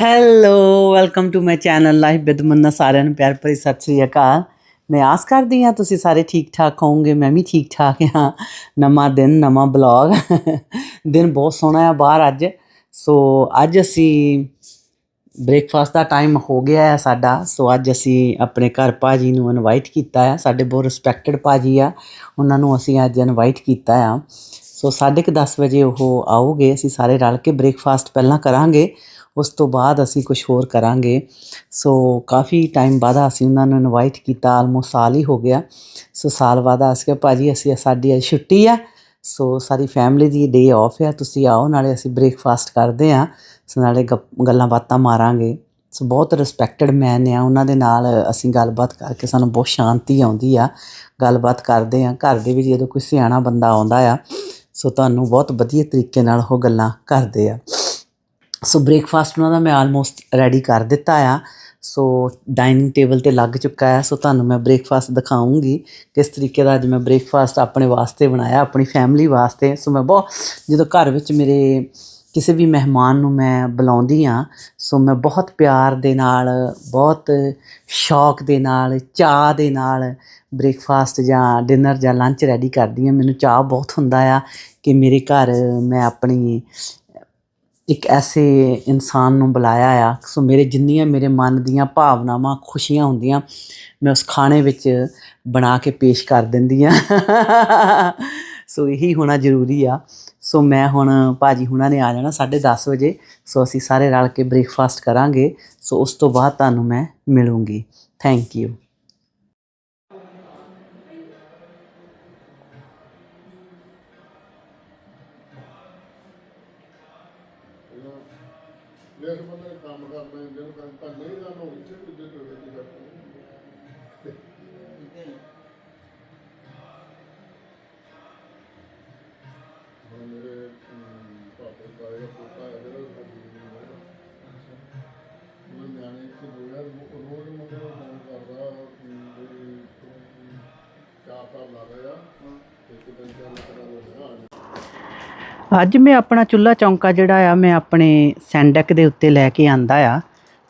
Hello welcome to my channel life with Manna ਸਾਰਿਆਂ ਨੂੰ ਪਿਆਰ ਭਰੀ ਸਤਿ ਸ੍ਰੀ ਅਕਾਲ। ਮੈਂ ਆਸ ਕਰਦੀ ਹਾਂ ਤੁਸੀਂ ਸਾਰੇ ਠੀਕ ਠਾਕ ਹੋਵੋਗੇ, ਮੈਂ ਵੀ ਠੀਕ ਠਾਕ ਹਾਂ। ਨਵਾਂ ਦਿਨ, ਨਵਾਂ ਬਲੌਗ ਦਿਨ ਬਹੁਤ ਸੋਹਣਾ ਆ, ਬਾਹਰ ਅੱਜ। ਸੋ ਅੱਜ ਅਸੀਂ ਬ੍ਰੇਕਫਾਸਟ ਦਾ ਟਾਈਮ ਹੋ ਗਿਆ ਹੈ ਸਾਡਾ। ਸੋ ਅੱਜ ਅਸੀਂ ਆਪਣੇ ਘਰ ਭਾਜੀ ਨੂੰ ਇਨਵਾਈਟ ਕੀਤਾ ਹੈ ਸਾਡੇ ਬਹੁਤ ਰਿਸਪੈਕਟਡ ਭਾਜੀ ਆ। ਉਹਨਾਂ ਨੂੰ ਅਸੀਂ ਅੱਜ ਇਨਵਾਈਟ ਕੀਤਾ ਆ। ਸੋ 10:30 ਵਜੇ ਉਹ ਆਉਗੇ, ਅਸੀਂ ਸਾਰੇ ਰਲ ਕੇ ਬ੍ਰੇਕਫਾਸਟ ਪਹਿਲਾਂ ਕਰਾਂਗੇ। ਉਸ ਤੋਂ ਬਾਅਦ ਅਸੀਂ ਕੁਝ ਹੋਰ ਕਰਾਂਗੇ। ਸੋ ਕਾਫੀ ਟਾਈਮ ਬਾਅਦ ਅਸੀਂ ਉਹਨਾਂ ਨੂੰ ਇਨਵਾਈਟ ਕੀਤਾ ਆਲਮੋਸਟ ਸਾਲ ਹੀ ਹੋ ਗਿਆ। ਸੋ ਸਾਲ ਬਾਅਦ ਅਸੀਂ ਕਿਹਾ, ਭਾਜੀ, ਅਸੀਂ ਸਾਡੀ ਅੱਜ ਛੁੱਟੀ ਆ। ਸੋ ਸਾਰੀ ਫੈਮਿਲੀ ਦੀ ਡੇ ਆਫ ਹੈ ਤੁਸੀਂ ਆਓ, ਨਾਲੇ ਅਸੀਂ ਬ੍ਰੇਕਫਾਸਟ ਕਰਦੇ ਆ। ਸੋ ਨਾਲੇ ਗੱਪ- ਗੱਲਾਂ ਬਾਤਾਂ ਮਾਰਾਂਗੇ। ਸੋ ਬਹੁਤ ਰਿਸਪੈਕਟਡ ਮੈਨ ਆ। ਉਹਨਾਂ ਦੇ ਨਾਲ ਅਸੀਂ ਗੱਲਬਾਤ ਕਰਕੇ ਸਾਨੂੰ ਬਹੁਤ ਸ਼ਾਂਤੀ ਆਉਂਦੀ ਆ। ਗੱਲਬਾਤ ਕਰਦੇ ਆ। ਘਰ ਦੇ ਵਿੱਚ ਜਦੋਂ ਕੋਈ ਸਿਆਣਾ ਬੰਦਾ ਆਉਂਦਾ ਆ ਸੋ ਤੁਹਾਨੂੰ ਬਹੁਤ ਵਧੀਆ ਤਰੀਕੇ ਨਾਲ ਉਹ ਗੱਲਾਂ ਕਰਦੇ ਆ। ਸੋ ਬ੍ਰੇਕਫਾਸਟ ਉਹਨਾਂ ਦਾ ਮੈਂ ਆਲਮੋਸਟ ਰੈਡੀ ਕਰ ਦਿੱਤਾ ਆ। ਸੋ ਡਾਈਨਿੰਗ ਟੇਬਲ ਤੇ ਲੱਗ ਚੁੱਕਾ ਹੈ ਸੋ ਤੁਹਾਨੂੰ ਮੈਂ ਬ੍ਰੇਕਫਾਸਟ ਦਿਖਾਉਂਗੀ ਕਿਸ ਤਰੀਕੇ ਦਾ ਅੱਜ ਮੈਂ ਬ੍ਰੇਕਫਾਸਟ ਆਪਣੇ ਵਾਸਤੇ ਬਣਾਇਆ, ਆਪਣੀ ਫੈਮਿਲੀ ਵਾਸਤੇ। ਸੋ ਮੈਂ ਬਹੁਤ, ਜਦੋਂ ਘਰ ਵਿੱਚ ਮੇਰੇ ਕਿਸੇ ਵੀ ਮਹਿਮਾਨ ਨੂੰ ਮੈਂ ਬੁਲਾਉਂਦੀ ਆ ਸੋ ਮੈਂ ਬਹੁਤ ਪਿਆਰ ਦੇ ਨਾਲ, ਬਹੁਤ ਸ਼ੌਕ ਦੇ ਨਾਲ ਚਾਹ ਦੇ ਨਾਲ ਬ੍ਰੇਕਫਾਸਟ ਜਾਂ ਡਿਨਰ ਜਾਂ ਲੰਚ ਰੈਡੀ ਕਰਦੀ ਆ। ਮੈਨੂੰ ਚਾਹ ਬਹੁਤ ਹੁੰਦਾ ਆ ਕਿ ਮੇਰੇ ਘਰ ਮੈਂ ਆਪਣੀ ਇੱਕ ਐਸੇ ਇਨਸਾਨ ਨੂੰ ਬੁਲਾਇਆ ਆ। ਸੋ ਮੇਰੇ ਜਿੰਨੀਆਂ ਮੇਰੇ ਮਨ ਦੀਆਂ ਭਾਵਨਾਵਾਂ, ਖੁਸ਼ੀਆਂ ਹੁੰਦੀਆਂ, ਮੈਂ ਉਸ ਖਾਣੇ ਵਿੱਚ ਬਣਾ ਕੇ ਪੇਸ਼ ਕਰ ਦਿੰਦੀ ਆ ਸੋ ਇਹੀ ਹੋਣਾ ਜ਼ਰੂਰੀ ਆ। ਸੋ ਮੈਂ ਹੁਣ ਭਾਜੀ ਹੁਣਾਂ ਨੇ ਆ ਜਾਣਾ 10:30 ਵਜੇ। ਸੋ ਅਸੀਂ ਸਾਰੇ ਰਲ ਕੇ ਬ੍ਰੇਕਫਾਸਟ ਕਰਾਂਗੇ। ਸੋ ਉਸ ਤੋਂ ਬਾਅਦ ਤੁਹਾਨੂੰ ਮੈਂ ਮਿਲੂੰਗੀ। Thank you. ਅੱਜ ਮੈਂ ਆਪਣਾ ਚੁੱਲਾ ਚੌਂਕਾ ਜਿਹੜਾ ਆ, ਮੈਂ ਆਪਣੇ ਸੈਂਡਕ ਦੇ ਉੱਤੇ ਲੈ ਕੇ ਆਂਦਾ ਆ।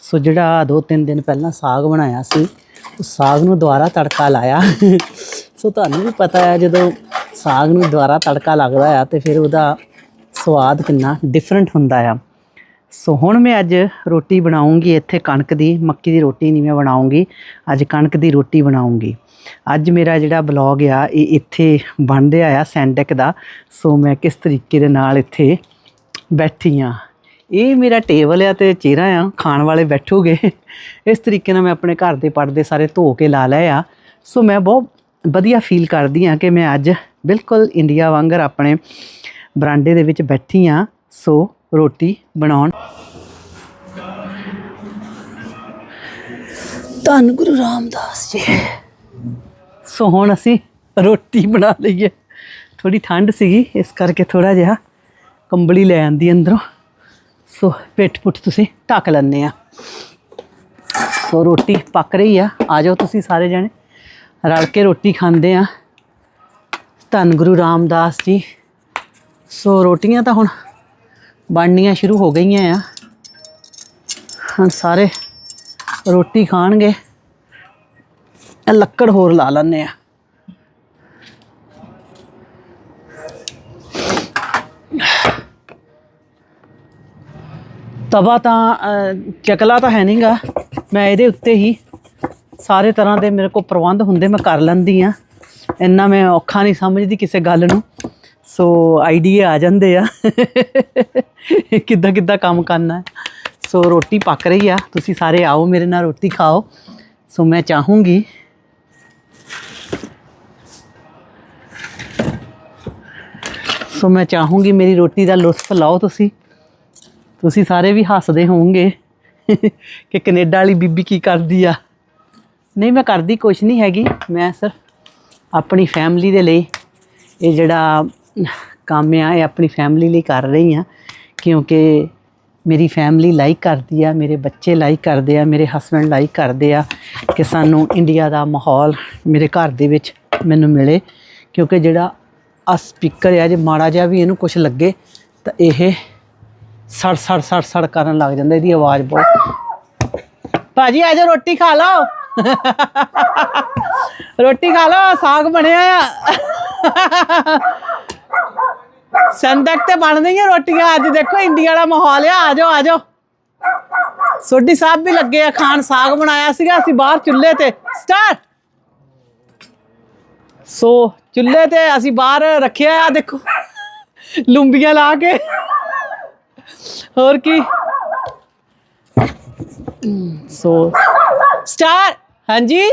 ਸੋ ਜਿਹੜਾ ਦੋ ਤਿੰਨ ਦਿਨ ਪਹਿਲਾਂ ਸਾਗ ਬਣਾਇਆ ਸੀ, ਉਸ ਸਾਗ ਨੂੰ ਦੁਬਾਰਾ ਤੜਕਾ ਲਾਇਆ। ਸੋ ਤੁਹਾਨੂੰ ਵੀ ਪਤਾ ਹੈ ਜਦੋਂ ਸਾਗ ਨੂੰ ਦੁਬਾਰਾ ਤੜਕਾ ਲੱਗਦਾ ਆ, ਤੇ ਫਿਰ ਉਹਦਾ ਸਵਾਦ ਕਿੰਨਾ ਡਿਫਰੈਂਟ ਹੁੰਦਾ ਆ। ਸੋ ਹੁਣ ਮੈਂ ਅੱਜ ਰੋਟੀ ਬਣਾਉਂਗੀ ਇੱਥੇ ਕਣਕ ਦੀ, ਮੱਕੀ ਦੀ ਰੋਟੀ ਨਹੀਂ ਮੈਂ ਬਣਾਉਂਗੀ, ਅੱਜ ਕਣਕ ਦੀ ਰੋਟੀ ਬਣਾਉਂਗੀ। ਅੱਜ ਮੇਰਾ ਜਿਹੜਾ ਬਲੌਗ ਆ, ਇਹ ਇੱਥੇ ਬਣ ਰਿਹਾ ਆ ਸੈਂਡੈਕ ਦਾ। ਸੋ ਮੈਂ ਕਿਸ ਤਰੀਕੇ ਦੇ ਨਾਲ ਇੱਥੇ ਬੈਠੀ ਆ। ਇਹ ਮੇਰਾ ਟੇਬਲ ਆ ਤੇ ਚਿਹਰਾ ਆ, ਖਾਣ ਵਾਲੇ ਬੈਠੋਗੇ। ਇਸ ਤਰੀਕੇ ਨਾਲ ਮੈਂ ਆਪਣੇ ਘਰ ਦੇ ਪਰਦੇ ਸਾਰੇ ਧੋ ਕੇ ਲਾ ਲਏ ਆ। ਸੋ ਮੈਂ ਬਹੁਤ ਵਧੀਆ ਫੀਲ ਕਰਦੀ ਆ ਕਿ ਮੈਂ ਅੱਜ ਬਿਲਕੁਲ ਇੰਡੀਆ ਵਾਂਗਰ ਆਪਣੇ ਬਰਾਂਡੇ ਦੇ ਵਿੱਚ ਬੈਠੀ ਆ। ਸੋ ਰੋਟੀ ਬਣਾਉਣ। ਧੰਨ ਗੁਰੂ ਰਾਮਦਾਸ ਜੀ। ਸੋ ਹੁਣ ਅਸੀਂ ਰੋਟੀ ਬਣਾ ਲਈਏ ਥੋੜੀ ਠੰਡ ਸੀਗੀ, ਇਸ ਕਰਕੇ ਥੋੜਾ ਜਿਹਾ ਕੰਬਲੀ ਲੈ ਆਂਦੀ ਅੰਦਰੋਂ। ਸੋ ਪਿੱਠ ਪੁੱਠ ਤੁਸੀਂ ਢੱਕ ਲੈਂਦੇ ਆ। ਸੋ ਰੋਟੀ ਪੱਕ ਰਹੀ ਆ। ਆ ਜਾਓ ਤੁਸੀਂ ਸਾਰੇ ਜਣੇ। ਰਲ ਕੇ ਰੋਟੀ ਖਾਂਦੇ ਆ। ਧੰਨ ਗੁਰੂ ਰਾਮਦਾਸ ਜੀ। ਸੋ ਰੋਟੀਆਂ ਤਾਂ ਹੁਣ ਬਣਨੀਆਂ ਸ਼ੁਰੂ ਹੋ ਗਈਆਂ ਆ। ਹੁਣ ਸਾਰੇ ਰੋਟੀ ਖਾਣਗੇ। ਇਹ ਲੱਕੜ ਹੋਰ ਲਾ ਲੈਂਦੇ ਆ। ਤਵਾ ਤਾਂ ਚਕਲਾ ਤਾਂ ਹੈ ਨਹੀਂਗਾ ਮੈਂ ਇਹਦੇ ਉੱਤੇ ਹੀ ਸਾਰੇ ਤਰ੍ਹਾਂ ਦੇ ਮੇਰੇ ਕੋਲ ਪ੍ਰਬੰਧ ਹੁੰਦੇ ਮੈਂ ਕਰ ਲੈਂਦੀ ਆ। ਇੰਨਾ ਮੈਂ ਔਖਾ ਨਹੀਂ ਸਮਝਦੀ ਕਿਸੇ ਗੱਲ ਨੂੰ। ਸੋ ਆਈਡੀਆ ਆ ਜਾਂਦੇ ਆ। ਕਿੱਦਾਂ ਕਿੱਦਾਂ ਕੰਮ ਕਰਨਾ। ਸੋ ਰੋਟੀ ਪੱਕ ਰਹੀ ਆ। ਤੁਸੀਂ ਸਾਰੇ ਆਓ ਮੇਰੇ ਨਾਲ ਰੋਟੀ ਖਾਓ। ਸੋ ਮੈਂ ਚਾਹੂੰਗੀ ਸੋ ਮੈਂ ਚਾਹੂੰਗੀ ਮੇਰੀ ਰੋਟੀ ਦਾ ਲੁਤਫ ਲਓ ਤੁਸੀਂ। ਤੁਸੀਂ ਸਾਰੇ ਵੀ ਹੱਸਦੇ ਹੋਵੋਗੇ ਕਿ ਕੈਨੇਡਾ ਵਾਲੀ ਬੀਬੀ ਕੀ ਕਰਦੀ ਆ। ਨਹੀਂ, ਮੈਂ ਕਰਦੀ ਕੁਛ ਨਹੀਂ ਹੈਗੀ। ਮੈਂ ਸਿਰਫ ਆਪਣੀ ਫੈਮਿਲੀ ਦੇ ਲਈ ਇਹ ਜਿਹੜਾ ਕੰਮ ਆ, ਇਹ ਆਪਣੀ ਫੈਮਿਲੀ ਲਈ ਕਰ ਰਹੀ ਆ। ਕਿਉਂਕਿ ਮੇਰੀ ਫੈਮਿਲੀ ਲਾਈਕ ਕਰਦੀ ਆ, ਮੇਰੇ ਬੱਚੇ ਲਾਈਕ ਕਰਦੇ ਆ, ਮੇਰੇ ਹਸਬੰਡ ਲਾਈਕ ਕਰਦੇ ਆ ਕਿ ਸਾਨੂੰ ਇੰਡੀਆ ਦਾ ਮਾਹੌਲ ਮੇਰੇ ਘਰ ਦੇ ਵਿੱਚ ਮੈਨੂੰ ਮਿਲੇ। ਕਿਉਂਕਿ ਜਿਹੜਾ ਆ ਸਪੀਕਰ ਆ ਜੇ, ਮਾੜਾ ਜਿਹਾ ਵੀ ਇਹਨੂੰ ਕੁਝ ਲੱਗੇ ਤਾਂ ਇਹ ਸੜ ਸੜ ਸੜ ਸੜ ਕਰਨ ਲੱਗ ਜਾਂਦਾ, ਇਹਦੀ ਆਵਾਜ਼ ਬਹੁਤ। ਭਾਜੀ, ਆ ਜਾ ਰੋਟੀ ਖਾ ਲਓ। ਰੋਟੀ ਖਾ ਲਓ, ਸਾਗ ਬਣਿਆ ਆ। ਸੰਦਕ ਤੇ ਬਣਦੀਆਂ ਰੋਟੀਆਂ, ਅੱਜ ਦੇਖੋ, ਇੰਡੀਆ ਵਾਲਾ ਮਾਹੌਲ ਆ। ਆ ਜਾਓ ਆ ਜਾਓ। ਸੋਢੀ ਸਾਹਿਬ ਵੀ ਲੱਗੇ ਆ ਖਾਣ, ਸਾਗ ਬਣਾਇਆ ਸੀਗਾ, ਅਸੀਂ ਬਾਹਰ ਚੁੱਲ੍ਹੇ ਤੇ। ਸਟਾਰਟ ਸੋ ਚੁੱਲ੍ਹੇ ਤੇ ਅਸੀਂ ਬਾਹਰ ਰੱਖਿਆ ਆ, ਦੇਖੋ। ਲੁੰਬੀਆਂ ਲਾ ਕੇ। ਹੋਰ ਕੀ? ਸੋ, ਸਟਾਰ, ਹਾਂਜੀ?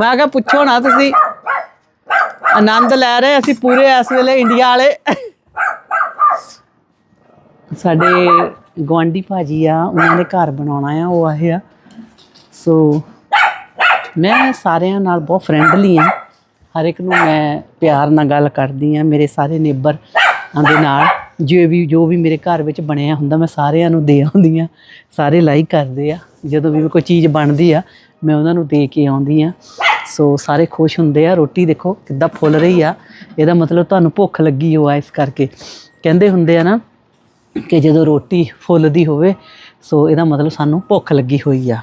ਮੈਂ ਕਿਹਾ ਪੁੱਛੋ ਨਾ ਤੁਸੀਂ। ਆਨੰਦ ਲੈ ਰਹੇ ਅਸੀਂ ਪੂਰੇ ਇਸ ਵੇਲੇ ਇੰਡੀਆ ਵਾਲੇ। ਸਾਡੇ ਗਵਾਂਢੀ ਭਾਜੀ ਆ, ਉਹਨਾਂ ਨੇ ਘਰ ਬਣਾਉਣਾ ਆ, ਉਹ ਆਏ ਆ। ਸੋ, ਮੈਂ ਸਾਰਿਆਂ ਨਾਲ ਬਹੁਤ ਫਰੈਂਡਲੀ ਆ। ਹਰ ਇੱਕ ਨੂੰ ਮੈਂ ਪਿਆਰ ਨਾਲ ਗੱਲ ਕਰਦੀ ਆ ਮੇਰੇ ਸਾਰੇ ਨੇਬਰ ਦੇ ਨਾਲ। ਜੋ ਵੀ ਜੋ ਵੀ ਮੇਰੇ ਘਰ ਵਿੱਚ ਬਣਿਆ ਹੁੰਦਾ, ਮੈਂ ਸਾਰਿਆਂ ਨੂੰ ਦੇ ਆਉਂਦੀ ਆ ਸਾਰੇ ਲਾਈਕ ਕਰਦੇ ਆ। ਜਦੋਂ ਵੀ ਕੋਈ ਚੀਜ਼ ਬਣਦੀ ਆ, ਮੈਂ ਉਹਨਾਂ ਨੂੰ ਦੇ ਕੇ ਆਉਂਦੀ ਆ ਸੋ ਸਾਰੇ ਖੁਸ਼ ਹੁੰਦੇ ਆ। ਰੋਟੀ ਦੇਖੋ ਕਿੱਦਾਂ ਫੁੱਲ ਰਹੀ ਆ। ਇਹਦਾ ਮਤਲਬ ਤੁਹਾਨੂੰ ਭੁੱਖ ਲੱਗੀ ਹੋ ਆ ਇਸ ਕਰਕੇ। ਕਹਿੰਦੇ ਹੁੰਦੇ ਆ ਨਾ ਕਿ ਜਦੋਂ ਰੋਟੀ ਫੁੱਲਦੀ ਹੋਵੇ ਸੋ ਇਹਦਾ ਮਤਲਬ ਸਾਨੂੰ ਭੁੱਖ ਲੱਗੀ ਹੋਈ ਆ।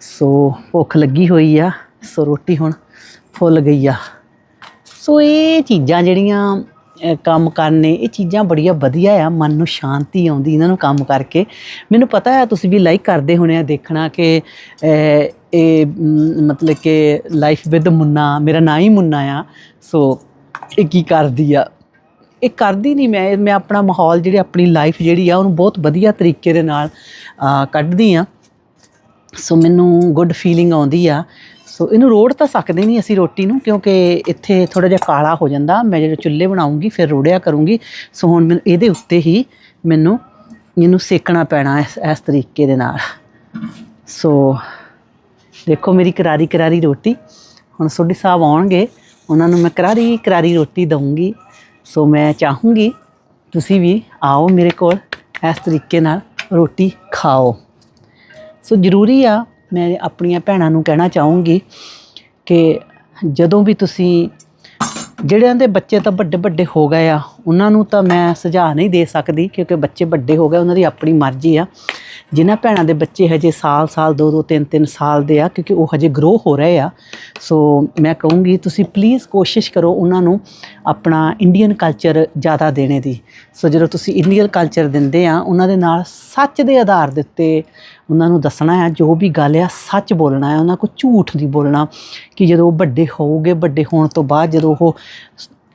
ਸੋ ਭੁੱਖ ਲੱਗੀ ਹੋਈ ਆ। ਸੋ ਰੋਟੀ ਹੁਣ ਫੁੱਲ ਗਈ ਆ। ਸੋ ਇਹ ਚੀਜ਼ਾਂ ਜਿਹੜੀਆਂ ਕੰਮ ਕਰਨੇ ਇਹ ਚੀਜ਼ਾਂ ਬੜੀਆਂ ਵਧੀਆ ਆ, ਮਨ ਨੂੰ ਸ਼ਾਂਤੀ ਆਉਂਦੀ ਇਹਨਾਂ ਨੂੰ ਕੰਮ ਕਰਕੇ। ਮੈਨੂੰ ਪਤਾ ਹੈ ਤੁਸੀਂ ਵੀ ਲਾਈਕ ਕਰਦੇ ਹੋਣੇ ਆ ਦੇਖਣਾ ਕਿ ਇਹ ਮਤਲਬ ਕਿ ਲਾਈਫ ਵਿਦ ਮੁੰਨਾ, ਮੇਰਾ ਨਾਂ ਹੀ ਮੁੰਨਾ ਆ। ਸੋ ਇਹ ਕੀ ਕਰਦੀ ਆ? ਇਹ ਕਰਦੀ ਨਹੀਂ ਮੈਂ ਮੈਂ ਆਪਣਾ ਮਾਹੌਲ ਜਿਹੜੀ ਆਪਣੀ ਲਾਈਫ ਜਿਹੜੀ ਆ, ਉਹਨੂੰ ਬਹੁਤ ਵਧੀਆ ਤਰੀਕੇ ਦੇ ਨਾਲ ਕੱਢਦੀ ਆ। ਸੋ ਮੈਨੂੰ ਗੁੱਡ ਫੀਲਿੰਗ ਆਉਂਦੀ ਆ। ਸੋ ਇਹਨੂੰ ਰੋੜ ਤਾਂ ਸਕਦੇ ਨਹੀਂ ਅਸੀਂ ਰੋਟੀ ਨੂੰ, ਕਿਉਂਕਿ ਇੱਥੇ ਥੋੜਾ ਜਿਹਾ ਕਾਲਾ ਹੋ ਜਾਂਦਾ। ਮੈਂ ਜਦੋਂ ਚੁੱਲ੍ਹੇ ਬਣਾਉਂਗੀ, ਫਿਰ ਰੋੜਿਆ ਕਰੂੰਗੀ। ਸੋ ਹੁਣ ਮੈਨੂੰ ਇਹਦੇ ਉੱਤੇ ਹੀ ਮੈਨੂੰ ਇਹਨੂੰ ਸੇਕਣਾ ਪੈਣਾ ਇਸ ਇਸ ਤਰੀਕੇ ਦੇ ਨਾਲ। ਸੋ ਦੇਖੋ ਮੇਰੀ ਕਰਾਰੀ ਕਰਾਰੀ ਰੋਟੀ। ਹੁਣ ਸੋਢੀ ਸਾਹਿਬ ਆਉਣਗੇ, ਉਹਨਾਂ ਨੂੰ ਮੈਂ ਕਰਾਰੀ ਕਰਾਰੀ ਰੋਟੀ ਦਊਂਗੀ। ਸੋ ਮੈਂ ਚਾਹੂੰਗੀ ਤੁਸੀਂ ਵੀ ਆਓ ਮੇਰੇ ਕੋਲ ਇਸ ਤਰੀਕੇ ਨਾਲ ਰੋਟੀ ਖਾਓ। ਸੋ ਜ਼ਰੂਰੀ ਆ ਮੈਂ ਆਪਣੀਆਂ ਭੈਣਾਂ ਨੂੰ ਕਹਿਣਾ ਚਾਹੂੰਗੀ ਕਿ ਜਦੋਂ ਵੀ ਤੁਸੀਂ ਜਿਹੜਿਆਂ ਦੇ ਬੱਚੇ ਤਾਂ ਵੱਡੇ ਵੱਡੇ ਹੋ ਗਏ ਆ, ਉਹਨਾਂ ਨੂੰ ਤਾਂ ਮੈਂ ਸੁਝਾਅ ਨਹੀਂ ਦੇ ਸਕਦੀ ਕਿਉਂਕਿ ਬੱਚੇ ਵੱਡੇ ਹੋ ਗਏ, ਉਹਨਾਂ ਦੀ ਆਪਣੀ ਮਰਜ਼ੀ ਆ। ਜਿਨ੍ਹਾਂ ਭੈਣਾਂ ਦੇ ਬੱਚੇ ਹਜੇ ਸਾਲ ਸਾਲ, ਦੋ ਦੋ, ਤਿੰਨ ਤਿੰਨ ਸਾਲ ਦੇ ਆ, ਕਿਉਂਕਿ ਉਹ ਹਜੇ ਗਰੋ ਹੋ ਰਹੇ ਆ। ਸੋ ਮੈਂ ਕਹੂੰਗੀ ਤੁਸੀਂ ਪਲੀਜ਼ ਕੋਸ਼ਿਸ਼ ਕਰੋ ਉਹਨਾਂ ਨੂੰ ਆਪਣਾ ਇੰਡੀਅਨ ਕਲਚਰ ਜ਼ਿਆਦਾ ਦੇਣੇ ਦੀ। ਸੋ ਜਦੋਂ ਤੁਸੀਂ ਇੰਡੀਅਨ ਕਲਚਰ ਦਿੰਦੇ ਆ, ਉਹਨਾਂ ਦੇ ਨਾਲ ਸੱਚ ਦੇ ਆਧਾਰ ਦੇ ਉੱਤੇ ਉਹਨਾਂ ਨੂੰ ਦੱਸਣਾ ਹੈ, ਜੋ ਵੀ ਗੱਲ ਆ, ਸੱਚ ਬੋਲਣਾ ਹੈ, ਉਹਨਾਂ ਕੋਲ ਝੂਠ ਨਹੀਂ ਬੋਲਣਾ ਕਿ ਜਦੋਂ ਉਹ ਵੱਡੇ ਹੋਊਗੇ, ਵੱਡੇ ਹੋਣ ਤੋਂ ਬਾਅਦ ਜਦੋਂ ਉਹ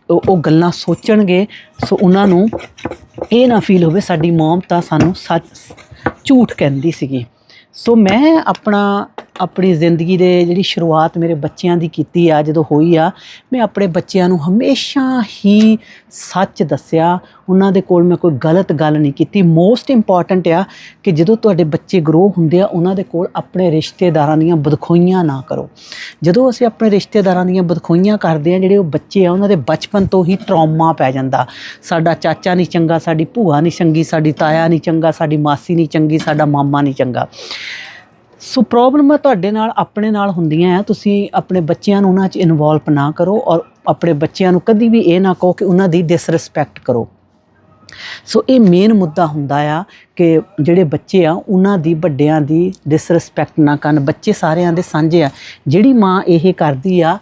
ਉਹ ਉਹ ਗੱਲਾਂ ਸੋਚਣਗੇ, ਸੋ ਉਹਨਾਂ ਨੂੰ ਇਹ ਨਾ ਫੀਲ ਹੋਵੇ ਸਾਡੀ ਮਮ ਤਾਂ ਸਾਨੂੰ ਸੱਚ, ਝੂਠ ਕਹਿੰਦੀ ਸੀਗੀ। ਸੋ ਮੈਂ ਆਪਣਾ ਆਪਣੀ ਜ਼ਿੰਦਗੀ ਦੇ ਜਿਹੜੀ ਸ਼ੁਰੂਆਤ ਮੇਰੇ ਬੱਚਿਆਂ ਦੀ ਕੀਤੀ ਆ, ਜਦੋਂ ਹੋਈ ਆ, ਮੈਂ ਆਪਣੇ ਬੱਚਿਆਂ ਨੂੰ ਹਮੇਸ਼ਾ ਹੀ ਸੱਚ ਦੱਸਿਆ। ਉਹਨਾਂ ਦੇ ਕੋਲ ਮੈਂ ਕੋਈ ਗਲਤ ਗੱਲ ਨਹੀਂ ਕੀਤੀ। ਮੋਸਟ ਇੰਪੋਰਟੈਂਟ ਆ ਕਿ ਜਦੋਂ ਤੁਹਾਡੇ ਬੱਚੇ ਗਰੋ ਹੁੰਦੇ ਆ, ਉਹਨਾਂ ਦੇ ਕੋਲ ਆਪਣੇ ਰਿਸ਼ਤੇਦਾਰਾਂ ਦੀਆਂ ਬਦਖੋਈਆਂ ਨਾ ਕਰੋ। ਜਦੋਂ ਅਸੀਂ ਆਪਣੇ ਰਿਸ਼ਤੇਦਾਰਾਂ ਦੀਆਂ ਬਦਖੋਈਆਂ ਕਰਦੇ ਆ, ਜਿਹੜੇ ਉਹ ਬੱਚੇ ਆ, ਉਹਨਾਂ ਦੇ ਬਚਪਨ ਤੋਂ ਹੀ ਟਰਾਮਾ ਪੈ ਜਾਂਦਾ। ਸਾਡਾ ਚਾਚਾ ਨਹੀਂ ਚੰਗਾ, ਸਾਡੀ ਭੂਆ ਨਹੀਂ ਚੰਗੀ, ਸਾਡੀ ਤਾਇਆ ਨਹੀਂ ਚੰਗਾ, ਸਾਡੀ ਮਾਸੀ ਨਹੀਂ ਚੰਗੀ, ਸਾਡਾ ਮਾਮਾ ਨਹੀਂ ਚੰਗਾ। ਸੋ ਪ੍ਰੋਬਲਮਾਂ ਤੁਹਾਡੇ ਨਾਲ, ਆਪਣੇ ਨਾਲ ਹੁੰਦੀਆਂ ਆ। ਤੁਸੀਂ ਆਪਣੇ ਬੱਚਿਆਂ ਨੂੰ ਉਹਨਾਂ 'ਚ ਇਨਵੋਲਵ ਨਾ ਕਰੋ ਔਰ ਆਪਣੇ ਬੱਚਿਆਂ ਨੂੰ ਕਦੀ ਵੀ ਇਹ ਨਾ ਕਹੋ ਕਿ ਉਹਨਾਂ ਦੀ ਡਿਸਰੈਸਪੈਕਟ ਕਰੋ। ਸੋ ਇਹ ਮੇਨ ਮੁੱਦਾ ਹੁੰਦਾ ਆ ਕਿ ਜਿਹੜੇ ਬੱਚੇ ਆ, ਉਹਨਾਂ ਦੀ ਵੱਡਿਆਂ ਦੀ ਡਿਸਰੈਸਪੈਕਟ ਨਾ ਕਰਨ। ਬੱਚੇ ਸਾਰਿਆਂ ਦੇ ਸਾਂਝੇ ਆ। ਜਿਹੜੀ ਮਾਂ ਇਹ ਕਰਦੀ ਆ,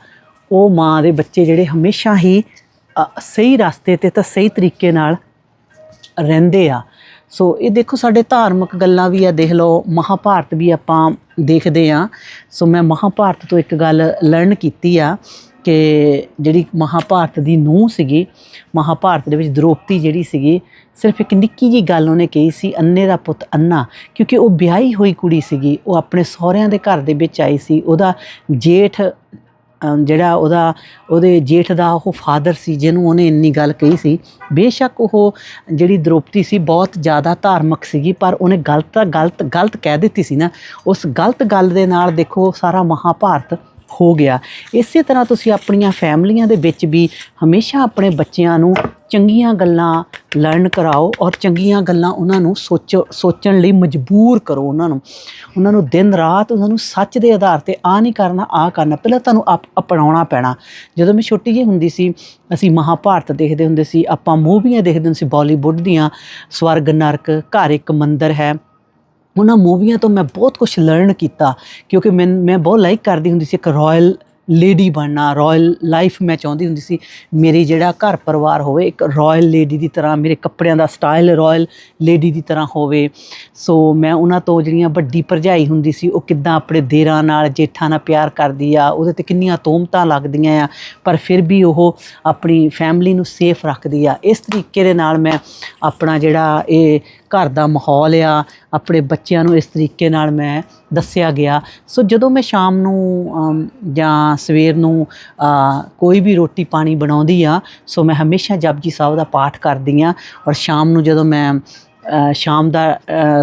ਉਹ ਮਾਂ ਦੇ ਬੱਚੇ ਜਿਹੜੇ ਹਮੇਸ਼ਾ ਹੀ ਸਹੀ ਰਸਤੇ ਤੇ ਤਾਂ ਸਹੀ ਤਰੀਕੇ ਨਾਲ ਰਹਿੰਦੇ ਆ। ਸੋ ਇਹ ਦੇਖੋ ਸਾਡੇ ਧਾਰਮਿਕ ਗੱਲਾਂ ਵੀ ਆ, ਦੇਖ ਲਓ, ਮਹਾਭਾਰਤ ਵੀ ਆਪਾਂ ਦੇਖਦੇ ਆ। ਸੋ ਮੈਂ ਮਹਾਭਾਰਤ ਤੋਂ ਇੱਕ ਗੱਲ ਲਰਨ ਕੀਤੀ ਆ ਕਿ ਜਿਹੜੀ ਮਹਾਭਾਰਤ ਦੀ ਨੂੰਹ ਸੀਗੀ, ਮਹਾਭਾਰਤ ਦੇ ਵਿੱਚ ਦ੍ਰੋਪਦੀ ਜਿਹੜੀ ਸੀਗੀ, ਸਿਰਫ ਇੱਕ ਨਿੱਕੀ ਜੀ ਗੱਲ ਉਹਨੇ ਕਹੀ ਸੀ, ਅੰਨੇ ਦਾ ਪੁੱਤ ਅੰਨਾ, ਕਿਉਂਕਿ ਉਹ ਵਿਆਹੀ ਹੋਈ ਕੁੜੀ ਸੀਗੀ, ਉਹ ਆਪਣੇ ਸਹੁਰਿਆਂ ਦੇ ਘਰ ਦੇ ਵਿੱਚ ਆਈ ਸੀ, ਉਹਦਾ ਜੇਠ ਜਿਹੜਾ ਉਹਦਾ, ਉਹਦੇ ਜੇਠ ਦਾ ਉਹ ਫਾਦਰ ਸੀ, ਜਿਹਨੂੰ ਉਹਨੇ ਇੰਨੀ ਗੱਲ ਕਹੀ ਸੀ। ਬੇਸ਼ੱਕ ਉਹ ਜਿਹੜੀ ਦ੍ਰੋਪਦੀ ਸੀ, ਬਹੁਤ ਜ਼ਿਆਦਾ ਧਾਰਮਿਕ ਸੀਗੀ, ਪਰ ਉਹਨੇ ਗਲਤ ਗਲਤ ਗਲਤ ਕਹਿ ਦਿੱਤੀ ਸੀ ਨਾ। ਉਸ ਗਲਤ ਗੱਲ ਦੇ ਨਾਲ ਦੇਖੋ ਸਾਰਾ ਮਹਾਭਾਰਤ ਹੋ ਗਿਆ। ਇਸੇ ਤਰ੍ਹਾਂ ਤੁਸੀਂ ਆਪਣੀਆਂ ਫੈਮਲੀਆਂ ਦੇ ਵਿੱਚ ਵੀ ਹਮੇਸ਼ਾ ਆਪਣੇ ਬੱਚਿਆਂ ਨੂੰ ਚੰਗੀਆਂ ਗੱਲਾਂ ਲਰਨ ਕਰਾਓ ਔਰ ਚੰਗੀਆਂ ਗੱਲਾਂ ਉਹਨਾਂ ਨੂੰ ਸੋਚ, ਸੋਚਣ ਲਈ ਮਜਬੂਰ ਕਰੋ ਉਹਨਾਂ ਨੂੰ। ਉਹਨਾਂ ਨੂੰ ਦਿਨ ਰਾਤ ਉਹਨਾਂ ਨੂੰ ਸੱਚ ਦੇ ਆਧਾਰ ਤੇ ਆ ਨਹੀਂ ਕਰਨਾ ਆ ਕਰਨਾ। ਪਹਿਲਾਂ ਤੁਹਾਨੂੰ ਆਪ ਅਪਣਾਉਣਾ ਪੈਣਾ। ਜਦੋਂ ਮੈਂ ਛੋਟੀ ਜਿਹੀ ਹੁੰਦੀ ਸੀ, ਅਸੀਂ ਮਹਾਭਾਰਤ ਦੇਖਦੇ ਹੁੰਦੇ ਸੀ, ਆਪਾਂ ਮੂਵੀਆਂ ਦੇਖਦੇ ਹੁੰਦੇ ਸੀ ਬਾਲੀਵੁੱਡ ਦੀਆਂ, ਸਵਰਗ ਨਰਕ, ਘਰ ਇੱਕ ਮੰਦਰ ਹੈ। ਉਹਨਾਂ ਮੂਵੀਆਂ ਤੋਂ ਮੈਂ ਬਹੁਤ ਕੁਝ ਲਰਨ ਕੀਤਾ ਕਿਉਂਕਿ ਮੈਂ ਮੈਂ ਬਹੁਤ ਲਾਈਕ ਕਰਦੀ ਹੁੰਦੀ ਸੀ ਇੱਕ ਰਾਇਲ ਲੇਡੀ ਬਣਨਾ ਰਾਇਲ ਲਾਈਫ ਮੈਂ ਚਾਹੁੰਦੀ ਹੁੰਦੀ ਸੀ। ਮੇਰੀ ਜਿਹੜਾ ਘਰ ਪਰਿਵਾਰ ਹੋਵੇ, ਇੱਕ ਰਾਇਲ ਲੇਡੀ ਦੀ ਤਰ੍ਹਾਂ, ਮੇਰੇ ਕੱਪੜਿਆਂ ਦਾ ਸਟਾਈਲ ਰਾਇਲ ਲੇਡੀ ਦੀ ਤਰ੍ਹਾਂ ਹੋਵੇ। ਸੋ ਮੈਂ ਉਹਨਾਂ ਤੋਂ ਜਿਹੜੀਆਂ ਵੱਡੀ ਭਰਜਾਈ ਹੁੰਦੀ ਸੀ, ਉਹ ਕਿੱਦਾਂ ਆਪਣੇ ਦੇਰਾਂ ਨਾਲ, ਜੇਠਾਂ ਨਾਲ ਪਿਆਰ ਕਰਦੀ ਆ, ਉਹਦੇ ਤੇ ਕਿੰਨੀਆਂ ਤੋਮਤਾਂ ਲੱਗਦੀਆਂ ਆ, ਪਰ ਫਿਰ ਵੀ ਉਹ ਆਪਣੀ ਫੈਮਿਲੀ ਨੂੰ ਸੇਫ ਰੱਖਦੀ ਆ। ਇਸ ਤਰੀਕੇ ਦੇ ਨਾਲ ਮੈਂ ਆਪਣਾ ਜਿਹੜਾ ਇਹ ਘਰ ਦਾ ਮਾਹੌਲ ਆ, ਆਪਣੇ ਬੱਚਿਆਂ ਨੂੰ ਇਸ ਤਰੀਕੇ ਨਾਲ ਮੈਂ ਦੱਸਿਆ ਗਿਆ। ਸੋ ਜਦੋਂ ਮੈਂ ਸ਼ਾਮ ਨੂੰ ਜਾਂ ਸਵੇਰ ਨੂੰ ਕੋਈ ਵੀ ਰੋਟੀ ਪਾਣੀ ਬਣਾਉਂਦੀ ਆ, ਸੋ ਮੈਂ ਹਮੇਸ਼ਾ ਜਪਜੀ ਸਾਹਿਬ ਦਾ ਪਾਠ ਕਰਦੀ ਆ ਔਰ ਸ਼ਾਮ ਨੂੰ ਜਦੋਂ ਮੈਂ ਸ਼ਾਮ ਦਾ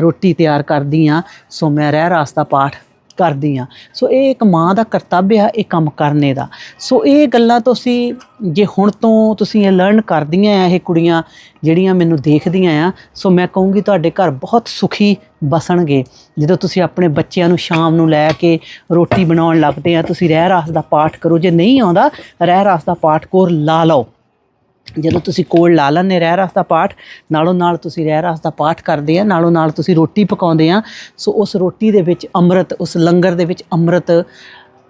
ਰੋਟੀ ਤਿਆਰ ਕਰਦੀ ਆ, ਸੋ ਮੈਂ ਰਹਿ ਰਾਸ ਦਾ ਪਾਠ ਕਰਦੀ ਆ ਸੋ ਇਹ ਇੱਕ ਮਾਂ ਦਾ ਕਰਤੱਵ ਆ, ਇਹ ਕੰਮ ਕਰਨੇ ਦਾ। ਸੋ ਇਹ ਗੱਲਾਂ ਤੁਸੀਂ, ਜੇ ਹੁਣ ਤੋਂ ਤੁਸੀਂ ਇਹ ਲਰਨ ਕਰਦੀਆਂ ਆ, ਇਹ ਕੁੜੀਆਂ ਜਿਹੜੀਆਂ ਮੈਨੂੰ ਦੇਖਦੀਆਂ ਆ, ਸੋ ਮੈਂ ਕਹੂੰਗੀ ਤੁਹਾਡੇ ਘਰ ਬਹੁਤ ਸੁਖੀ ਬਸਣਗੇ। ਜਦੋਂ ਤੁਸੀਂ ਆਪਣੇ ਬੱਚਿਆਂ ਨੂੰ ਸ਼ਾਮ ਨੂੰ ਲੈ ਕੇ ਰੋਟੀ ਬਣਾਉਣ ਲੱਗਦੇ ਆ, ਤੁਸੀਂ ਰਹਿ ਰਾਸ ਦਾ ਪਾਠ ਕਰੋ। ਜੇ ਨਹੀਂ ਆਉਂਦਾ ਰਹਿ ਰਾਸ ਦਾ ਪਾਠ ਕੋਰ ਲਾ ਲਓ। ਜਦੋਂ ਤੁਸੀਂ ਕੋਲ ਲਾ ਲੈਂਦੇ ਰਹਿ ਰਸ ਦਾ ਪਾਠ, ਨਾਲੋਂ ਨਾਲ ਤੁਸੀਂ ਰਹਿ ਰਸ ਦਾ ਪਾਠ ਕਰਦੇ ਆ, ਨਾਲੋਂ ਨਾਲ ਤੁਸੀਂ ਰੋਟੀ ਪਕਾਉਂਦੇ ਆ। ਸੋ ਉਸ ਰੋਟੀ ਦੇ ਵਿੱਚ ਅੰਮ੍ਰਿਤ, ਉਸ ਲੰਗਰ ਦੇ ਵਿੱਚ ਅੰਮ੍ਰਿਤ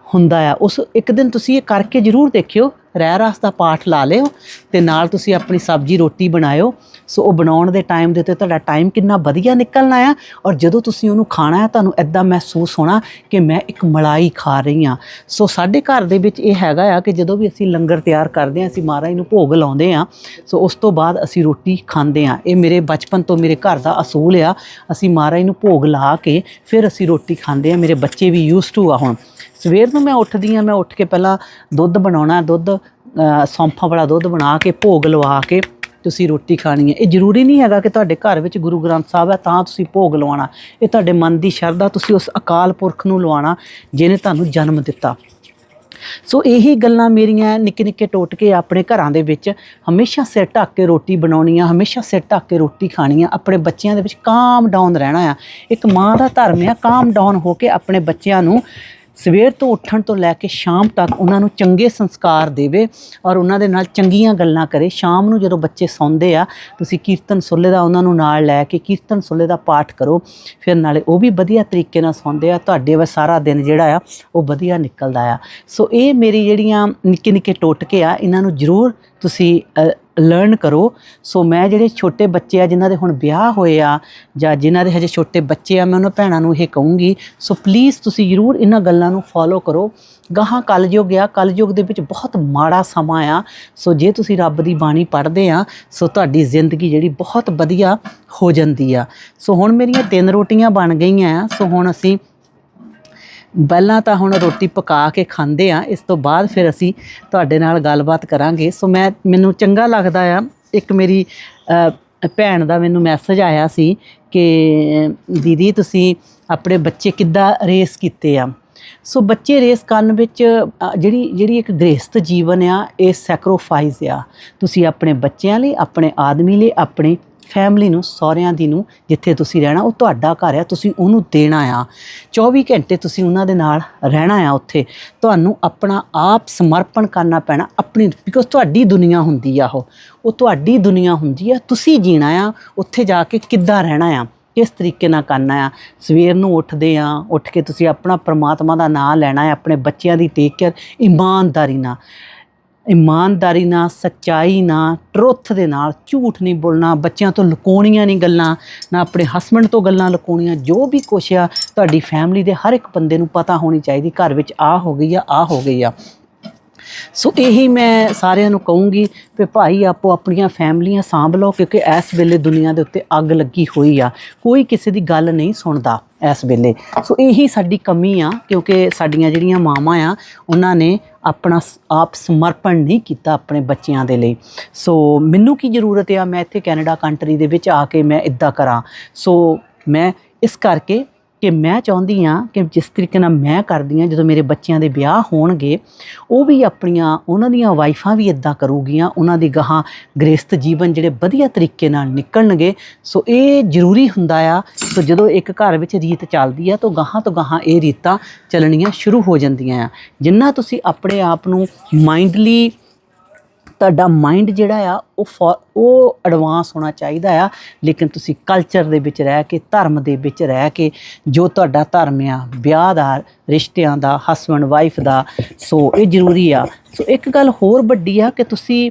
ਹੁੰਦਾ ਆ। ਉਸ ਇੱਕ ਦਿਨ ਤੁਸੀਂ ਇਹ ਕਰਕੇ ਜ਼ਰੂਰ ਦੇਖਿਓ ਰਹਿ ਰਸ ਦਾ ਪਾਠ ਲਾ ਲਿਓ ਤੇ ਨਾਲ ਤੁਸੀਂ ਆਪਣੀ ਸਬਜ਼ੀ ਰੋਟੀ ਬਣਾਇਓ। ਸੋ ਉਹ ਬਣਾਉਣ ਦੇ ਟਾਈਮ ਦੇ ਉੱਤੇ ਤੁਹਾਡਾ ਟਾਈਮ ਕਿੰਨਾ ਵਧੀਆ ਨਿਕਲਣਾ ਆ ਔਰ ਜਦੋਂ ਤੁਸੀਂ ਉਹਨੂੰ ਖਾਣਾ ਹੈ ਤੁਹਾਨੂੰ ਐਦਾਂ ਮਹਿਸੂਸ ਹੋਣਾ ਕਿ ਮੈਂ ਇੱਕ ਮਲਾਈ ਖਾ ਰਹੀ ਹਾਂ। ਸੋ ਸਾਡੇ ਘਰ ਦੇ ਵਿੱਚ ਇਹ ਹੈਗਾ ਆ ਕਿ ਜਦੋਂ ਵੀ ਅਸੀਂ ਲੰਗਰ ਤਿਆਰ ਕਰਦੇ ਹਾਂ, ਅਸੀਂ ਮਹਾਰਾਜ ਨੂੰ ਭੋਗ ਲਾਉਂਦੇ ਆ ਸੋ ਉਸ ਤੋਂ ਬਾਅਦ ਅਸੀਂ ਰੋਟੀ ਖਾਂਦੇ ਆ ਇਹ ਮੇਰੇ ਬਚਪਨ ਤੋਂ ਮੇਰੇ ਘਰ ਦਾ ਅਸੂਲ ਆ। ਅਸੀਂ ਮਹਾਰਾਜ ਨੂੰ ਭੋਗ ਲਾ ਕੇ ਫਿਰ ਅਸੀਂ ਰੋਟੀ ਖਾਂਦੇ ਆ ਮੇਰੇ ਬੱਚੇ ਵੀ ਯੂਜ਼ ਟੂ ਆ ਹੁਣ। ਸਵੇਰ ਨੂੰ ਮੈਂ ਉੱਠਦੀ ਆ ਮੈਂ ਉੱਠ ਕੇ ਪਹਿਲਾਂ ਦੁੱਧ ਬਣਾਉਣਾ, ਦੁੱਧ ਸੌਂਫਾਂ ਵਾਲਾ ਦੁੱਧ ਬਣਾ ਕੇ, ਭੋਗ ਲਵਾ ਕੇ ਤੁਸੀਂ ਰੋਟੀ ਖਾਣੀ ਹੈ। ਇਹ ਜ਼ਰੂਰੀ ਨਹੀਂ ਹੈਗਾ ਕਿ ਤੁਹਾਡੇ ਘਰ ਵਿੱਚ ਗੁਰੂ ਗ੍ਰੰਥ ਸਾਹਿਬ ਹੈ, ਤਾਂ ਤੁਸੀਂ ਭੋਗ ਲਵਾਉਣਾ। ਇਹ ਤੁਹਾਡੇ ਮਨ ਦੀ ਸ਼ਰਧਾ, ਤੁਸੀਂ ਉਸ ਅਕਾਲ ਪੁਰਖ ਨੂੰ ਲਵਾਉਣਾ ਜਿਹਨੇ ਤੁਹਾਨੂੰ ਜਨਮ ਦਿੱਤਾ। ਸੋ ਇਹੀ ਗੱਲਾਂ ਮੇਰੀਆਂ ਨਿੱਕੇ ਨਿੱਕੇ ਟੋਟਕੇ ਆਪਣੇ ਘਰਾਂ ਦੇ ਵਿੱਚ ਹਮੇਸ਼ਾ ਸਿਰ ਢੱਕ ਕੇ ਰੋਟੀ ਬਣਾਉਣੀ ਆ ਹਮੇਸ਼ਾ ਸਿਰ ਢੱਕ ਕੇ ਰੋਟੀ ਖਾਣੀ ਆ, ਆਪਣੇ ਬੱਚਿਆਂ ਦੇ ਵਿੱਚ ਕਾਮ ਡਾਊਨ ਰਹਿਣਾ ਆ। ਇੱਕ ਮਾਂ ਦਾ ਧਰਮ ਆ ਕਾਮ ਡਾਊਨ ਹੋ ਕੇ ਆਪਣੇ ਬੱਚਿਆਂ ਨੂੰ ਸਵੇਰ ਤੋਂ ਉੱਠਣ ਤੋਂ ਲੈ ਕੇ ਸ਼ਾਮ ਤੱਕ ਉਹਨਾਂ ਨੂੰ ਚੰਗੇ ਸੰਸਕਾਰ ਦੇਵੇ ਔਰ ਉਹਨਾਂ ਦੇ ਨਾਲ ਚੰਗੀਆਂ ਗੱਲਾਂ ਕਰੇ। ਸ਼ਾਮ ਨੂੰ ਜਦੋਂ ਬੱਚੇ ਸੌਂਦੇ ਆ, ਤੁਸੀਂ ਕੀਰਤਨ ਸੁੱਲੇ ਦਾ ਉਹਨਾਂ ਨੂੰ ਨਾਲ ਲੈ ਕੇ ਕੀਰਤਨ ਸੁੱਲੇ ਦਾ ਪਾਠ ਕਰੋ, ਫਿਰ ਨਾਲੇ ਉਹ ਵੀ ਵਧੀਆ ਤਰੀਕੇ ਨਾਲ ਸੌਂਦੇ ਆ। ਤੁਹਾਡੇ ਵਾ ਸਾਰਾ ਦਿਨ ਜਿਹੜਾ ਆ, ਉਹ ਵਧੀਆ ਨਿਕਲਦਾ ਆ। ਸੋ ਇਹ ਮੇਰੀ ਜਿਹੜੀਆਂ ਨਿੱਕੇ ਨਿੱਕੇ ਟੋਟਕੇ ਆ, ਇਹਨਾਂ ਨੂੰ ਜ਼ਰੂਰ ਤੁਸੀਂ ਲਰਨ ਕਰੋ। ਸੋ ਮੈਂ ਜਿਹੜੇ ਛੋਟੇ ਬੱਚੇ ਆ, ਜਿਨ੍ਹਾਂ ਦੇ ਹੁਣ ਵਿਆਹ ਹੋਏ ਆ, ਜਾਂ ਜਿਨ੍ਹਾਂ ਦੇ ਹਜੇ ਛੋਟੇ ਬੱਚੇ ਆ, ਮੈਂ ਉਹਨਾਂ ਭੈਣਾਂ ਨੂੰ ਇਹ ਕਹੂੰਗੀ ਸੋ ਪਲੀਜ਼ ਤੁਸੀਂ ਜ਼ਰੂਰ ਇਹਨਾਂ ਗੱਲਾਂ ਨੂੰ ਫੋਲੋ ਕਰੋ। ਗਾਹਾਂ ਕਲਯੁਗ ਆ, ਕਲਯੁਗ ਦੇ ਵਿੱਚ ਬਹੁਤ ਮਾੜਾ ਸਮਾਂ ਆ। ਸੋ ਜੇ ਤੁਸੀਂ ਰੱਬ ਦੀ ਬਾਣੀ ਪੜ੍ਹਦੇ ਆ ਸੋ ਤੁਹਾਡੀ ਜ਼ਿੰਦਗੀ ਜਿਹੜੀ ਬਹੁਤ ਵਧੀਆ ਹੋ ਜਾਂਦੀ ਆ। ਸੋ ਹੁਣ ਮੇਰੀਆਂ ਤਿੰਨ ਰੋਟੀਆਂ ਬਣ ਗਈਆਂ ਆ ਸੋ ਹੁਣ ਅਸੀਂ ਪਹਿਲਾਂ ਤਾਂ ਹੁਣ ਰੋਟੀ ਪਕਾ ਕੇ ਖਾਂਦੇ ਆ, ਇਸ ਤੋਂ ਬਾਅਦ ਫਿਰ ਅਸੀਂ ਤੁਹਾਡੇ ਨਾਲ ਗੱਲਬਾਤ ਕਰਾਂਗੇ। ਸੋ ਮੈਂ, ਮੈਨੂੰ ਚੰਗਾ ਲੱਗਦਾ ਆ, ਇੱਕ ਮੇਰੀ ਭੈਣ ਦਾ ਮੈਨੂੰ ਮੈਸੇਜ ਆਇਆ ਸੀ ਕਿ ਦੀਦੀ ਤੁਸੀਂ ਆਪਣੇ ਬੱਚੇ ਕਿੱਦਾਂ ਰੇਸ ਕੀਤੇ ਆ? ਸੋ ਬੱਚੇ ਰੇਸ ਕਰਨ ਵਿੱਚ ਜਿਹੜੀ ਜਿਹੜੀ ਇੱਕ ਗ੍ਰਸਤ ਜੀਵਨ ਆ, ਇਹ ਸੈਕਰੀਫਾਈਸ ਆ। ਤੁਸੀਂ ਆਪਣੇ ਬੱਚਿਆਂ ਲਈ, ਆਪਣੇ ਆਦਮੀ ਲਈ, ਆਪਣੇ ਫੈਮਿਲੀ ਨੂੰ, ਸਹੁਰਿਆਂ ਦੀ ਨੂੰ, ਜਿੱਥੇ ਤੁਸੀਂ ਰਹਿਣਾ, ਉਹ ਤੁਹਾਡਾ ਘਰ ਆ, ਤੁਸੀਂ ਉਹਨੂੰ ਦੇਣਾ ਆ। 24 ਘੰਟੇ ਤੁਸੀਂ ਉਹਨਾਂ ਦੇ ਨਾਲ ਰਹਿਣਾ ਆ ਉੱਥੇ। ਤੁਹਾਨੂੰ ਆਪਣਾ ਆਪ ਸਮਰਪਣ ਕਰਨਾ ਪੈਣਾ, ਆਪਣੀ ਬਿਕੋਜ਼ ਤੁਹਾਡੀ ਦੁਨੀਆ ਹੁੰਦੀ ਆ ਉਹ। ਉਹ ਤੁਹਾਡੀ ਦੁਨੀਆ ਹੁੰਦੀ ਆ, ਤੁਸੀਂ ਜੀਣਾ ਆ, ਉੱਥੇ ਜਾ ਕੇ ਕਿੱਦਾਂ ਰਹਿਣਾ ਆ? ਕਿਸ ਤਰੀਕੇ ਨਾਲ ਕਰਨਾ ਆ? ਸਵੇਰ ਨੂੰ ਉੱਠਦੇ ਆ, ਉੱਠ ਕੇ ਤੁਸੀਂ ਆਪਣਾ ਪ੍ਰਮਾਤਮਾ ਦਾ ਨਾਮ ਲੈਣਾ ਹੈ ਆਪਣੇ ਬੱਚਿਆਂ ਦੀ ਟੇਕ ਕੇਅਰ ਇਮਾਨਦਾਰੀ ਨਾਲ। ਇਮਾਨਦਾਰੀ ਨਾਲ, ਸੱਚਾਈ ਨਾਲ, ਟਰੁੱਥ ਦੇ ਨਾਲ, ਝੂਠ ਨਹੀਂ ਬੋਲਣਾ, ਬੱਚਿਆਂ ਤੋਂ ਲੁਕਾਉਣੀਆਂ ਨਹੀਂ ਗੱਲਾਂ, ਨਾ ਆਪਣੇ ਹਸਬੰਡ ਤੋਂ ਗੱਲਾਂ ਲੁਕਾਉਣੀਆਂ, ਜੋ ਵੀ ਕੁਛ ਆ, ਤੁਹਾਡੀ ਫੈਮਿਲੀ ਦੇ ਹਰ ਇੱਕ ਬੰਦੇ ਨੂੰ ਪਤਾ ਹੋਣੀ ਚਾਹੀਦੀ, ਘਰ ਵਿੱਚ ਆ ਹੋ ਗਈ ਆ ਆ ਹੋ ਗਈ ਆ। ਸੋ ਇਹੀ ਮੈਂ ਸਾਰਿਆਂ ਨੂੰ ਕਹੂੰਗੀ ਕਿ ਭਾਈ ਆਪੋ ਆਪਣੀਆਂ ਫੈਮਲੀਆਂ ਸਾਂਭ ਲਓ, ਕਿਉਂਕਿ ਇਸ ਵੇਲੇ ਦੁਨੀਆ ਦੇ ਉੱਤੇ ਅੱਗ ਲੱਗੀ ਹੋਈ ਆ। ਕੋਈ ਕਿਸੇ ਦੀ ਗੱਲ ਨਹੀਂ ਸੁਣਦਾ ਇਸ ਵੇਲੇ। ਸੋ ਇਹੀ ਸਾਡੀ ਕਮੀ ਆ, ਕਿਉਂਕਿ ਸਾਡੀਆਂ ਜਿਹੜੀਆਂ ਮਾਵਾਂ ਆ, ਉਹਨਾਂ ਨੇ ਆਪਣਾ ਆਪ ਸਮਰਪਣ ਨਹੀਂ ਕੀਤਾ ਆਪਣੇ ਬੱਚਿਆਂ ਦੇ ਲਈ। ਸੋ ਮੈਨੂੰ ਕੀ ਜ਼ਰੂਰਤ ਆ? ਮੈਂ ਇੱਥੇ ਕੈਨੇਡਾ ਕੰਟਰੀ ਦੇ ਵਿੱਚ ਆ ਕੇ ਮੈਂ ਇਦਾਂ ਕਰਾਂ। ਸੋ ਮੈਂ ਇਸ ਕਰਕੇ ਕਿ ਮੈਂ ਚਾਹੁੰਦੀ ਆ ਕਿ ਜਿਸ ਤਰੀਕੇ ਨਾਲ ਮੈਂ ਕਰਦੀ ਆ ਜਦੋਂ ਮੇਰੇ ਬੱਚਿਆਂ ਦੇ ਵਿਆਹ ਹੋਣਗੇ, ਉਹ ਵੀ ਆਪਣੀਆਂ, ਉਹਨਾਂ ਦੀਆਂ ਵਾਈਫਾਂ ਵੀ ਇਦਾਂ ਕਰੂਗੀਆਂ, ਉਹਨਾਂ ਦੀ ਗਾਹਾਂ ਗ੍ਰਸਤ ਜੀਵਨ ਜਿਹੜੇ ਵਧੀਆ ਤਰੀਕੇ ਨਾਲ ਨਿਕਲਣਗੇ। ਸੋ ਇਹ ਜ਼ਰੂਰੀ ਹੁੰਦਾ ਆ, ਸੋ ਜਦੋਂ ਇੱਕ ਘਰ ਵਿੱਚ ਰੀਤ ਚੱਲਦੀ ਆ, ਤਾਂ ਗਾਹਾਂ ਤੋਂ ਗਾਹਾਂ ਇਹ ਰੀਤਾਂ ਚੱਲਣੀਆਂ ਸ਼ੁਰੂ ਹੋ ਜਾਂਦੀਆਂ ਆ। ਜਿੰਨਾ ਤੁਸੀਂ ਆਪਣੇ ਆਪ ਨੂੰ ਮਾਈਂਡਲੀ ਤੁਹਾਡਾ ਮਾਈਂਡ ਜਿਹੜਾ ਆ, ਉਹ ਫੋ- ਉਹ ਐਡਵਾਂਸ ਹੋਣਾ ਚਾਹੀਦਾ ਆ। ਲੇਕਿਨ ਤੁਸੀਂ ਕਲਚਰ ਦੇ ਵਿੱਚ ਰਹਿ ਕੇ, ਧਰਮ ਦੇ ਵਿੱਚ ਰਹਿ ਕੇ, ਜੋ ਤੁਹਾਡਾ ਧਰਮ ਆ, ਵਿਆਹ ਦਾ, ਰਿਸ਼ਤਿਆਂ ਦਾ ਹਸਬੰਡ ਵਾਈਫ ਦਾ, ਸੋ ਇਹ ਜ਼ਰੂਰੀ ਆ। ਸੋ ਇੱਕ ਗੱਲ ਹੋਰ ਵੱਡੀ ਆ ਕਿ ਤੁਸੀਂ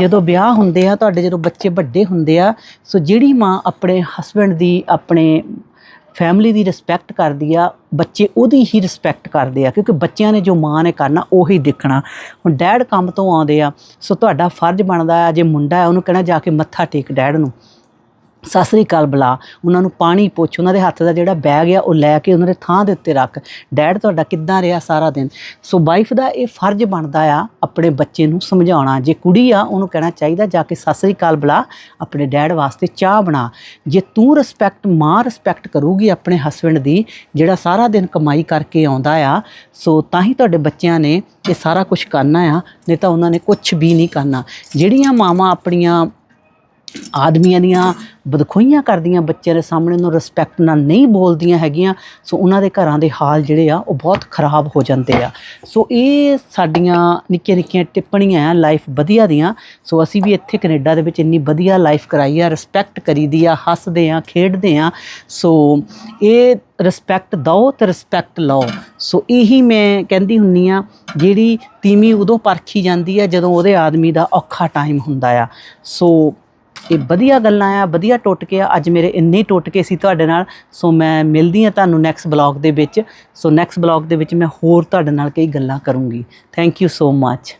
ਜਦੋਂ ਵਿਆਹ ਹੁੰਦੇ ਆ, ਤੁਹਾਡੇ ਜਦੋਂ ਬੱਚੇ ਵੱਡੇ ਹੁੰਦੇ ਆ, ਸੋ ਜਿਹੜੀ ਮਾਂ ਆਪਣੇ ਹਸਬੰਡ ਦੀ, ਆਪਣੇ ਫੈਮਿਲੀ ਦੀ ਰਿਸਪੈਕਟ ਕਰਦੀ ਆ, ਬੱਚੇ ਉਹਦੀ ਹੀ ਰਿਸਪੈਕਟ ਕਰਦੇ ਆ, ਕਿਉਂਕਿ ਬੱਚਿਆਂ ਨੇ ਜੋ ਮਾਂ ਨੇ ਕਰਨਾ, ਉਹੀ ਦੇਖਣਾ। ਹੁਣ ਡੈਡ ਕੰਮ ਤੋਂ ਆਉਂਦੇ ਆ, ਸੋ ਤੁਹਾਡਾ ਫਰਜ਼ ਬਣਦਾ ਆ, ਜੇ ਮੁੰਡਾ ਹੈ ਉਹਨੂੰ ਕਹਿਣਾ ਜਾ ਕੇ ਮੱਥਾ ਟੇਕ ਡੈਡ ਨੂੰ। ਸਤਿ ਸ੍ਰੀ ਅਕਾਲ ਬੁਲਾ, ਉਹਨਾਂ ਨੂੰ ਪਾਣੀ ਪੁੱਛ, ਉਹਨਾਂ ਦੇ ਹੱਥ ਦਾ ਜਿਹੜਾ ਬੈਗ ਆ ਉਹ ਲੈ ਕੇ ਉਹਨਾਂ ਦੇ ਥਾਂ ਦੇ ਉੱਤੇ ਰੱਖ। ਡੈਡ, ਤੁਹਾਡਾ ਕਿੱਦਾਂ ਰਿਹਾ ਸਾਰਾ ਦਿਨ? ਸੋ ਵਾਈਫ ਦਾ ਇਹ ਫਰਜ਼ ਬਣਦਾ ਆ ਆਪਣੇ ਬੱਚੇ ਨੂੰ ਸਮਝਾਉਣਾ। ਜੇ ਕੁੜੀ ਆ, ਉਹਨੂੰ ਕਹਿਣਾ ਚਾਹੀਦਾ, ਜਾ ਕੇ ਸਤਿ ਸ੍ਰੀ ਅਕਾਲ ਬੁਲਾ, ਆਪਣੇ ਡੈਡ ਵਾਸਤੇ ਚਾਹ ਬਣਾ। ਜੇ ਤੂੰ ਰਿਸਪੈਕਟ ਮਾਂ ਰਿਸਪੈਕਟ ਕਰੂਗੀ ਆਪਣੇ ਹਸਬੰਡ ਦੀ, ਜਿਹੜਾ ਸਾਰਾ ਦਿਨ ਕਮਾਈ ਕਰਕੇ ਆਉਂਦਾ ਆ, ਸੋ ਤਾਂ ਹੀ ਤੁਹਾਡੇ ਬੱਚਿਆਂ ਨੇ ਇਹ ਸਾਰਾ ਕੁਝ ਕਰਨਾ ਆ, ਨਹੀਂ ਤਾਂ ਉਹਨਾਂ ਨੇ ਕੁਝ ਵੀ ਨਹੀਂ ਕਰਨਾ। ਜਿਹੜੀਆਂ ਮਾਵਾਂ ਆਪਣੀਆਂ ਆਦਮੀਆਂ ਦੀਆਂ ਬਦਖੋਈਆਂ ਕਰਦੀਆਂ ਬੱਚਿਆਂ ਦੇ ਸਾਹਮਣੇ, ਉਹਨੂੰ ਰਿਸਪੈਕਟ ਨਾਲ ਨਹੀਂ ਬੋਲਦੀਆਂ ਹੈਗੀਆਂ। ਸੋ ਉਹਨਾਂ ਦੇ ਘਰਾਂ ਦੇ ਹਾਲ ਜਿਹੜੇ ਆ, ਉਹ ਬਹੁਤ ਖਰਾਬ ਹੋ ਜਾਂਦੇ ਆ। ਸੋ ਇਹ ਸਾਡੀਆਂ ਨਿੱਕੀਆਂ ਨਿੱਕੀਆਂ ਟਿੱਪਣੀਆਂ ਆ ਲਾਈਫ ਵਧੀਆ ਦੀਆਂ। ਸੋ ਅਸੀਂ ਵੀ ਇੱਥੇ ਕੈਨੇਡਾ ਦੇ ਵਿੱਚ ਇੰਨੀ ਵਧੀਆ ਲਾਈਫ ਕਰਾਈ ਆ ਰਿਸਪੈਕਟ ਕਰੀਦੀ ਆ, ਹੱਸਦੇ ਆ, ਖੇਡਦੇ ਆ। ਸੋ ਇਹ ਰਿਸਪੈਕਟ ਦਿਓ ਤੇ ਰਿਸਪੈਕਟ ਲਓ। ਸੋ ਇਹੀ ਮੈਂ ਕਹਿੰਦੀ ਹੁੰਨੀ ਆ, ਜਿਹੜੀ ਤੀਵੀਂ ਉਦੋਂ ਪਰਖੀ ਜਾਂਦੀ ਆ ਜਦੋਂ ਉਹਦੇ ਆਦਮੀ ਦਾ ਔਖਾ ਟਾਈਮ ਹੁੰਦਾ ਆ। ਸੋ ਇਹ ਵਧੀਆ ਗੱਲਾਂ ਆ, ਵਧੀਆ ਟੁੱਟ ਕੇ ਆ, ਅੱਜ ਮੇਰੇ ਇੰਨੇ ਹੀ ਟੋਟਕੇ ਸੀ ਤੁਹਾਡੇ ਨਾਲ, ਸੋ ਮੈਂ ਮਿਲਦੀ ਆ ਤੁਹਾਨੂੰ ਨੈਕਸਟ ਬਲੌਗ ਦੇ ਵਿੱਚ, ਸੋ ਨੈਕਸਟ ਬਲੌਗ ਦੇ ਵਿੱਚ ਮੈਂ ਹੋਰ ਤੁਹਾਡੇ ਨਾਲ ਕਈ ਗੱਲਾਂ ਕਰੂੰਗੀ। Thank you so much